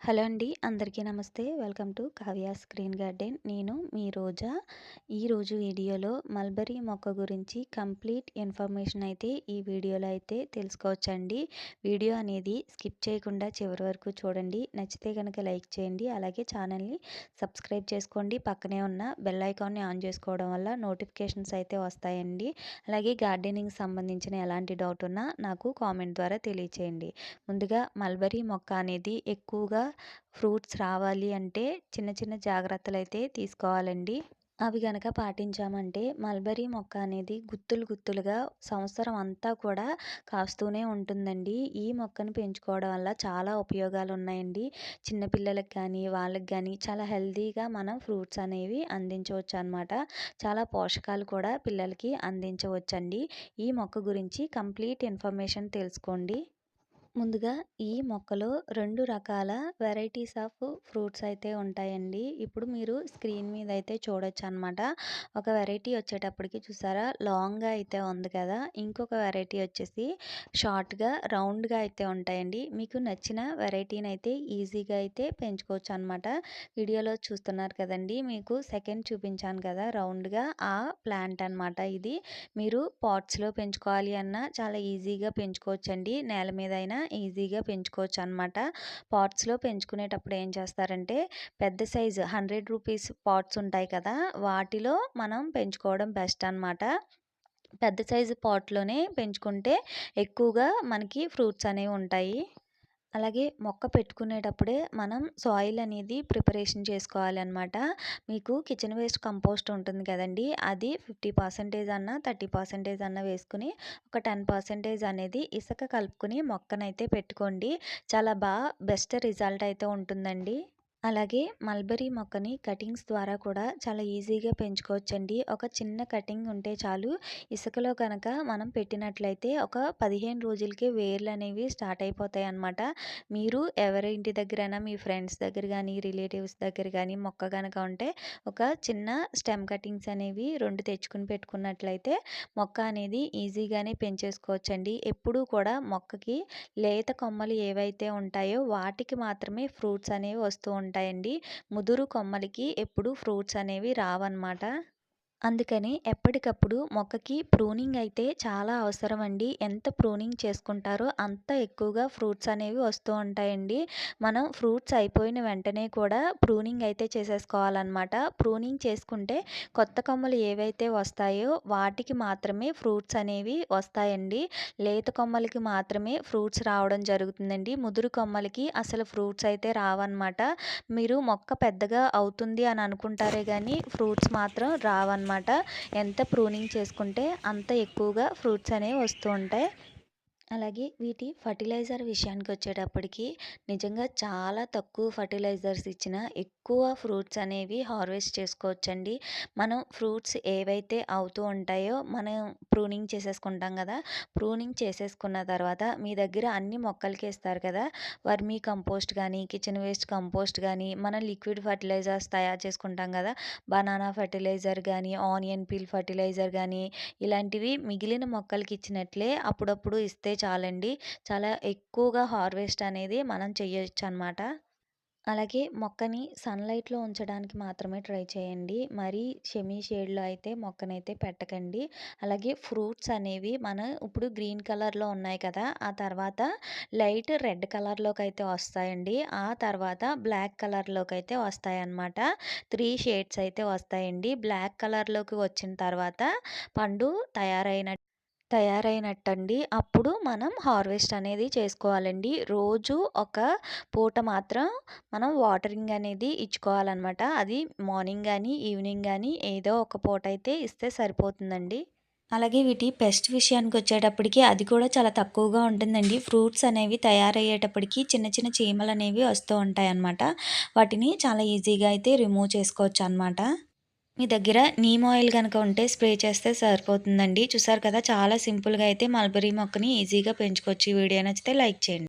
Hello అండి. అందరికీ నమస్తే. Welcome to Kavya screen garden. నేను మీ రోజా. ఈరోజు వీడియోలో మల్బరీ మొక్క గురించి కంప్లీట్ ఇన్ఫర్మేషన్ అయితే ఈ వీడియోలో అయితే తెలుసుకోవచ్చండి. వీడియో అనేది స్కిప్ చేయకుండా చివరి వరకు చూడండి. నచ్చితే కనుక లైక్ చేయండి. అలాగే ఛానల్ని సబ్స్క్రైబ్ చేసుకోండి. పక్కనే ఉన్న బెల్ ఐకాన్ని ఆన్ చేసుకోవడం వల్ల నోటిఫికేషన్స్ అయితే వస్తాయండి. అలాగే గార్డెనింగ్ సంబంధించిన ఎలాంటి డౌట్ ఉన్నా నాకు కామెంట్ ద్వారా తెలియచేయండి. ముందుగా మల్బరీ మొక్క అనేది ఎక్కువగా ఫ్రూట్స్ రావాలి అంటే చిన్న చిన్న జాగ్రత్తలు అయితే తీసుకోవాలండి. అవి కనుక పాటించామంటే మల్బరీ మొక్క అనేది గుత్తులు గుత్తులుగా సంవత్సరం అంతా కూడా కాస్తూనే ఉంటుందండి. ఈ మొక్కను పెంచుకోవడం వల్ల చాలా ఉపయోగాలు ఉన్నాయండి చిన్నపిల్లలకు కానీ వాళ్ళకి కానీ చాలా హెల్తీగా మనం ఫ్రూట్స్ అనేవి అందించవచ్చు అనమాట చాలా పోషకాలు కూడా పిల్లలకి అందించవచ్చండి. ఈ మొక్క గురించి కంప్లీట్ ఇన్ఫర్మేషన్ తెలుసుకోండి. ముందుగా ఈ మొక్కలో రెండు రకాల వెరైటీస్ ఆఫ్ ఫ్రూట్స్ అయితే ఉంటాయండి. ఇప్పుడు మీరు స్క్రీన్ మీద అయితే చూడొచ్చు అనమాట ఒక వెరైటీ వచ్చేటప్పటికి చూసారా? లాంగ్గా అయితే ఉంది కదా! ఇంకొక వెరైటీ వచ్చేసి షార్ట్గా రౌండ్గా అయితే ఉంటాయండి. మీకు నచ్చిన వెరైటీని అయితే ఈజీగా అయితే పెంచుకోవచ్చు అనమాట వీడియోలో చూస్తున్నారు కదండి! మీకు సెకండ్ చూపించాను కదా! రౌండ్గా ఆ ప్లాంట్ అనమాట ఇది. మీరు పాట్స్లో పెంచుకోవాలి అన్నా చాలా ఈజీగా పెంచుకోవచ్చండి. నేల మీద అయినా ఈజీగా పెంచుకోవచ్చు అనమాట పాట్స్లో పెంచుకునేటప్పుడు ఏం చేస్తారంటే పెద్ద సైజు హండ్రెడ్ రూపీస్ పాట్స్ ఉంటాయి కదా వాటిలో మనం పెంచుకోవడం బెస్ట్ అనమాట పెద్ద సైజు పాట్లోనే పెంచుకుంటే ఎక్కువగా మనకి ఫ్రూట్స్ అనేవి ఉంటాయి. అలాగే మొక్క పెట్టుకునేటప్పుడే మనం సాయిల్ అనేది ప్రిపరేషన్ చేసుకోవాలి అనమాట మీకు కిచెన్ వేస్ట్ కంపోస్ట్ ఉంటుంది కదండి అది ఫిఫ్టీ పర్సెంటేజ్ అన్న థర్టీ పర్సెంటేజ్ అన్న వేసుకుని ఒక టెన్ పర్సెంటేజ్ అనేది ఇసుక కలుపుకొని మొక్కనైతే పెట్టుకోండి. చాలా బాగా బెస్ట్ రిజల్ట్ అయితే ఉంటుందండి. అలాగే మల్బరీ మొక్కని కటింగ్స్ ద్వారా కూడా చాలా ఈజీగా పెంచుకోవచ్చండి. ఒక చిన్న కటింగ్ ఉంటే చాలు. ఇసుకలో కనుక మనం పెట్టినట్లయితే ఒక పదిహేను రోజులకే వేర్లు అనేవి స్టార్ట్ అయిపోతాయి అన్నమాట మీరు ఎవరి ఇంటి దగ్గరైనా మీ ఫ్రెండ్స్ దగ్గర కానీ రిలేటివ్స్ దగ్గర కానీ మొక్క కనుక ఉంటే ఒక చిన్న స్టెమ్ కటింగ్స్ అనేవి రెండు తెచ్చుకుని పెట్టుకున్నట్లయితే మొక్క అనేది ఈజీగానే పెంచేసుకోవచ్చండి. ఎప్పుడూ కూడా మొక్కకి లేత కొమ్మలు ఏవైతే ఉంటాయో వాటికి మాత్రమే ఫ్రూట్స్ అనేవి వస్తూ ఉంటాయి. ఉంటాయండి. ముదురు కొమ్మలకి ఎప్పుడు ఫ్రూట్స్ అనేవి రావన్నమాట. అందుకని ఎప్పటికప్పుడు మొక్కకి ప్రూనింగ్ అయితే చాలా అవసరం అండి ఎంత ప్రూనింగ్ చేసుకుంటారో అంత ఎక్కువగా ఫ్రూట్స్ అనేవి వస్తూ ఉంటాయండి. మనం ఫ్రూట్స్ అయిపోయిన వెంటనే కూడా ప్రూనింగ్ అయితే చేసేసుకోవాలన్నమాట. ప్రూనింగ్ చేసుకుంటే కొత్త కొమ్మలు ఏవైతే వస్తాయో వాటికి మాత్రమే ఫ్రూట్స్ అనేవి వస్తాయండి. లేత కొమ్మలకి మాత్రమే ఫ్రూట్స్ రావడం జరుగుతుందండి. ముదురు కొమ్మలకి అసలు ఫ్రూట్స్ అయితే రావన్నమాట. మీరు మొక్క పెద్దగా అవుతుంది అని అనుకుంటారే కానీ ఫ్రూట్స్ మాత్రం రావన్నమాట. అనమాట ఎంత ప్రూనింగ్ చేసుకుంటే అంత ఎక్కువగా ఫ్రూట్స్ అనేవి వస్తూ ఉంటాయి. అలాగే వీటి ఫర్టిలైజర్ విషయానికి వచ్చేటప్పటికి నిజంగా చాలా తక్కువ ఫర్టిలైజర్స్ ఇచ్చిన ఎక్కువ ఫ్రూట్స్ అనేవి హార్వెస్ట్ చేసుకోవచ్చండి. మనం ఫ్రూట్స్ ఏవైతే అవుతూ ఉంటాయో మనం ప్రూనింగ్ చేసేసుకుంటాం కదా ప్రూనింగ్ చేసేసుకున్న తర్వాత మీ దగ్గర అన్ని మొక్కలకి ఇస్తారు కదా వర్మీ కంపోస్ట్ కానీ కిచెన్ వేస్ట్ కంపోస్ట్ కానీ మనం లిక్విడ్ ఫర్టిలైజర్స్ తయారు చేసుకుంటాం కదా బనానా ఫర్టిలైజర్ కానీ ఆనియన్ పీల్ ఫర్టిలైజర్ కానీ ఇలాంటివి మిగిలిన మొక్కలకి ఇచ్చినట్లే అప్పుడప్పుడు ఇస్తే చాలండి. చాలా ఎక్కువగా హార్వెస్ట్ అనేది మనం చేయొచ్చు అనమాట అలాగే మొక్కని సన్లైట్లో ఉంచడానికి మాత్రమే ట్రై చేయండి. మరీ షెమీ షేడ్లో అయితే మొక్కనైతే పెట్టకండి. అలాగే ఫ్రూట్స్ అనేవి మన ఇప్పుడు గ్రీన్ కలర్లో ఉన్నాయి కదా ఆ తర్వాత లైట్ రెడ్ కలర్లోకి అయితే వస్తాయండి. ఆ తర్వాత బ్లాక్ కలర్లోకి అయితే వస్తాయన్నమాట త్రీ షేడ్స్ అయితే వస్తాయండి. బ్లాక్ కలర్లోకి వచ్చిన తర్వాత పండు తయారైన తయారైనట్టండి. అప్పుడు మనం హార్వెస్ట్ అనేది చేసుకోవాలండి. రోజు ఒక పూట మాత్రం మనం వాటరింగ్ అనేది ఇచ్చుకోవాలన్నమాట. అది మార్నింగ్ కానీ ఈవినింగ్ కానీ ఏదో ఒక పూట అయితే ఇస్తే సరిపోతుందండి. అలాగే వీటి పెస్ట్ విషయానికి వచ్చేటప్పటికి అది కూడా చాలా తక్కువగా ఉంటుందండి. ఫ్రూట్స్ అనేవి తయారయ్యేటప్పటికి చిన్న చిన్న చీమలు అనేవి వస్తూ ఉంటాయి అన్నమాట వాటిని చాలా ఈజీగా అయితే రిమూవ్ చేసుకోవచ్చు అనమాట మీ దగ్గర నీమ్ ఆయిల్ కనుక ఉంటే స్ప్రే చేస్తే సరిపోతుందండి. చూసారు కదా చాలా సింపుల్గా అయితే మల్బరీ మొక్కని ఈజీగా పెంచుకోవచ్చు ఈ వీడియో నచ్చితే లైక్ చేయండి.